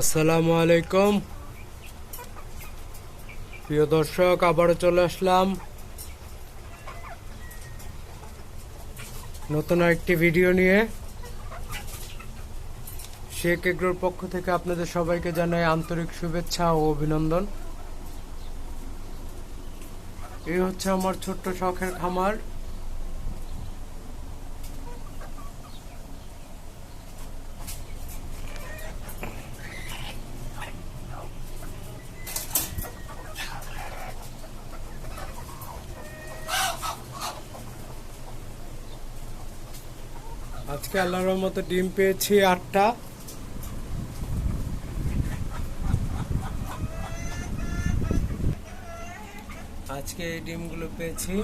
আসসালামু আলাইকুম। প্রিয় দর্শক, আবারও চলে আসলাম। নতুন একটি ভিডিও নিয়ে। শেখ এগ্রোর পক্ষ থেকে আপনাদের সবাইকে জানাই আন্তরিক শুভেচ্ছা ও অভিনন্দন। এই হচ্ছে আমার ছোট্ট শখের খামার। আজকে আল্লাহর রহমতে ডিম পেয়েছি আটটা। আজকে এই ডিমগুলো পেয়েছি।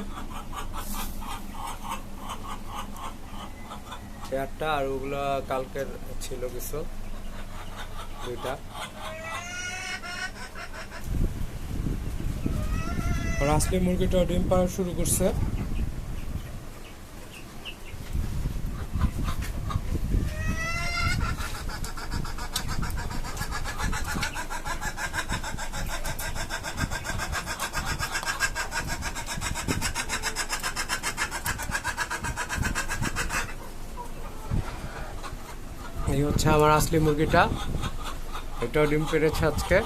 আটটা আর ওগুলো কালকের ছিল কিছু। দুইটা। আসলে মুরগিটা ডিম পাড়া শুরু করছে। এই হচ্ছে আমার আসলি মুরগিটা। এটাও ডিম পেড়েছে আজকে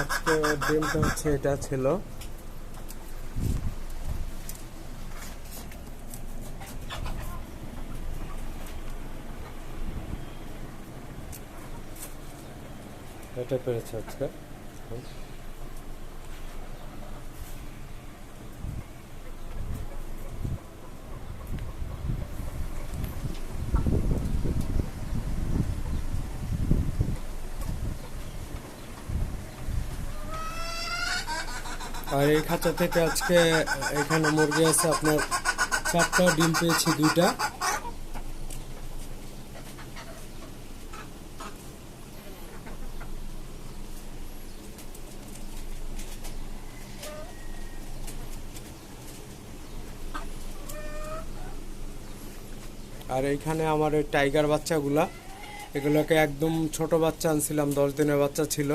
আজকে ডিমটা হচ্ছে এটা ছিল। এটা পেরেছে আজকে। আর এই খাঁচা থেকে আজকে এখানে মুরগি আছে, আপনার চারটা, ডিম পেয়েছি দুইটা। আর এইখানে আমার ওই টাইগার বাচ্চাগুলা, এগুলোকে একদম ছোট বাচ্চা আনছিলাম, দশ দিনের বাচ্চা ছিল।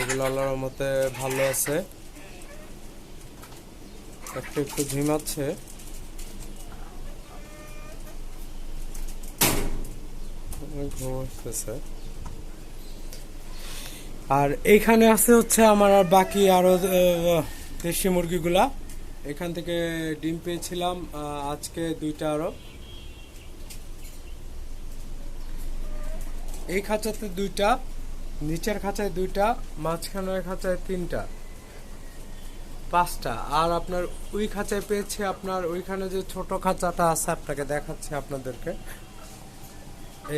এগুলো আল্লাহর মতে ভালো আছে। একটু একটু ঝিমাচ্ছে আর এইখানে আছে হচ্ছে আমার আর বাকি আরও দেশি মুরগিগুলা। এখান থেকে ডিম পেয়েছিলাম আজকে দুইটা আরও। এই খাঁচাতে দুইটা। নিচের খাঁচায় দুইটা, মাঝখানের খাঁচায় তিনটা, পাঁচটা। আর আপনার ওই খাঁচায় পেয়েছি আপনার ওইখানে যে ছোট খাঁচাটা আছে, আপনাকে দেখাচ্ছি আপনাদেরকে।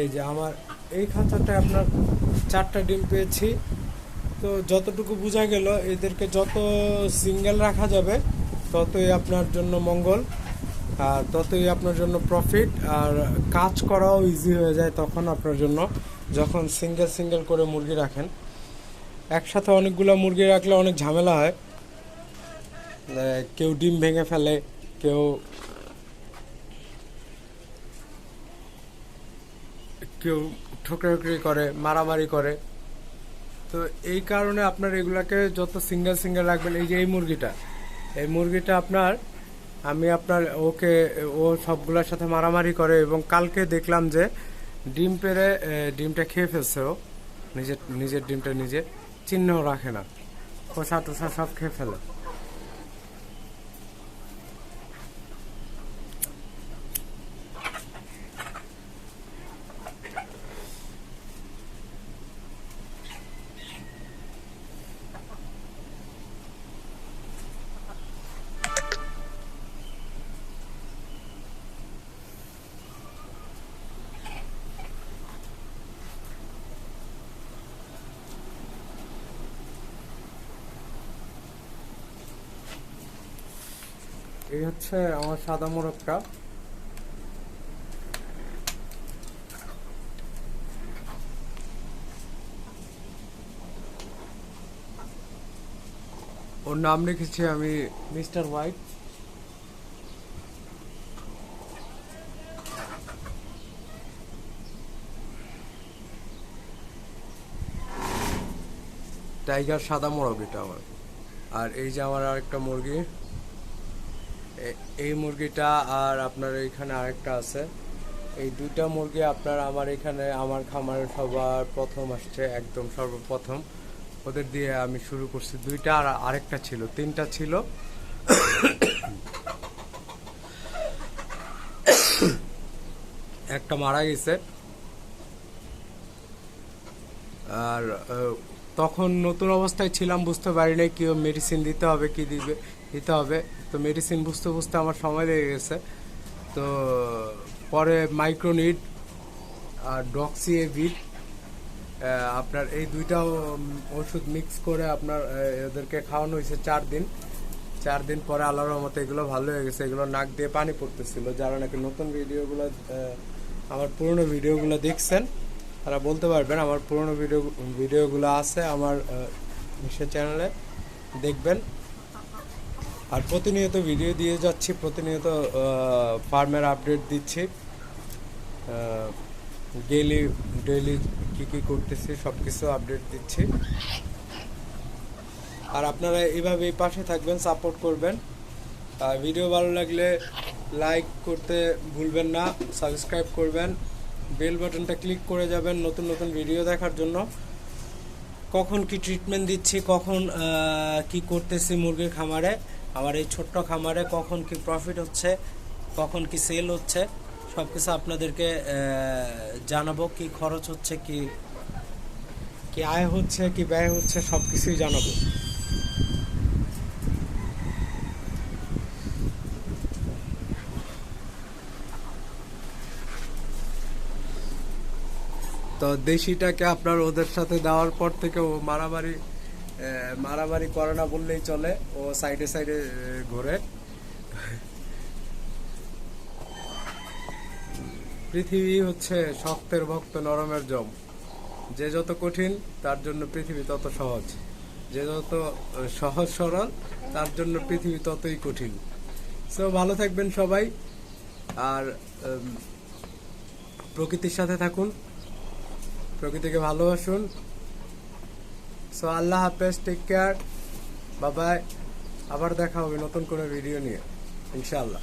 এই যে আমার, এই খাঁচাটায় আপনার চারটা ডিম পেয়েছি। তো যতটুকু বোঝা গেল, এদেরকে যত সিঙ্গেল রাখা যাবে, ততই আপনার জন্য মঙ্গল। ততই আপনার জন্য প্রফিট আর কাজ করাও ইজি হয়ে যায় তখন আপনার জন্য, যখন সিঙ্গেল সিঙ্গেল করে মুরগি রাখেন। একসাথে অনেকগুলো মুরগি রাখলে অনেক ঝামেলা হয়। কেউ ডিম ভেঙে ফেলে, কেউ কেউ ঠোকরাঠুকরি করে, মারামারি করে। তো এই কারণে আপনার এগুলাকে যত সিঙ্গেল সিঙ্গেল রাখবেন, এই যে এই মুরগিটা এই মুরগিটা আপনার আমি আপনার, ওকে, ও সবগুলোর সাথে মারামারি করে এবং কালকে দেখলাম যে ডিম পেরে ডিমটা খেয়ে ফেলছে ও। নিজের নিজের ডিমটা নিজে চিহ্ন রাখে না। খোসা টোসা সব খেয়ে ফেলে। এই হচ্ছে আমার সাদা মোরগটা। ওর নাম রেখেছি আমি মিস্টার হোয়াইট। টাইগার সাদা মোরগ এটা আমার। আর এই যে আমার আরেকটা মুরগি। এই মুরগিটা আর আপনার এইখানে আরেকটা আছে। এই দুইটা মুরগি আপনার আমার এখানে আমার খামারে সবার প্রথম আসছে, একদম সর্বপ্রথম। ওদের দিয়ে আমি শুরু করছি। দুইটা আর আরেকটা ছিল, তিনটা ছিল। একটা মারা গেছে। আর তখন নতুন অবস্থায় ছিলাম, বুঝতে পারি নাই কি মেডিসিন দিতে হবে, কি দিবে, দিতে হবে। তো মেডিসিন বুঝতে বুঝতে আমার সময় লেগে গেছে। তো পরে মাইক্রোনিড আর ডক্সি এভিড আপনার এই দুইটা ওষুধ মিক্স করে আপনার এদেরকে খাওয়ানো হয়েছে চার দিন। চার দিন পরে আল্লাহর রহমতে এগুলো ভালো হয়ে গেছে। এগুলো নাক দিয়ে পানি পড়তেছিল, যারা নাকি নতুন ভিডিওগুলো আমার পুরনো ভিডিওগুলো দেখছেন তারা বলতে পারবেন, আমার পুরনো ভিডিও ভিডিওগুলো আছে আমার সে চ্যানেলে, দেখবেন। আর প্রতিনিয়ত ভিডিও দিয়ে যাচ্ছি, প্রতিনিয়ত ফার্মের আপডেট দিচ্ছি। ডেলি ডেইলি কী কী করতেছি সব কিছু আপডেট দিচ্ছি। আর আপনারা এইভাবেই পাশে থাকবেন, সাপোর্ট করবেন। আর ভিডিও ভালো লাগলে লাইক করতে ভুলবেন না, সাবস্ক্রাইব করবেন। বেল বাটনটা ক্লিক করে যাবেন নতুন নতুন ভিডিও দেখার জন্য। কখন কি ট্রিটমেন্ট দিচ্ছি, কখন কি করতেছি মুরগির খামারে, আমার এই ছোট্ট খামারে কখন কি প্রফিট হচ্ছে, কখন কি সেল হচ্ছে সব কিছু আপনাদেরকে জানাব, কি খরচ হচ্ছে, কি কি আয় হচ্ছে, কি ব্যয় হচ্ছে সব কিছুই জানাব। তো দেশিটাকে আপনার ওদের সাথে দেওয়ার পর থেকে ও মারামারি মারামারি করে না বললেই চলে। ও সাইডে সাইডে ঘোরে। পৃথিবী হচ্ছে শক্তের ভক্ত, নরমের জম। যে যত কঠিন, তার জন্য পৃথিবী তত সহজ। যে যত সহজ সরল, তার জন্য পৃথিবী ততই কঠিন। সো ভালো থাকবেন সবাই। আর প্রকৃতির সাথে থাকুন। প্রকৃতিকে ভালোবাসুন। সো আল্লাহ হাফেজ টেক কেয়ার বাবাই আবার দেখা হবে নতুন কোনো ভিডিও নিয়ে। ইনশাআল্লাহ।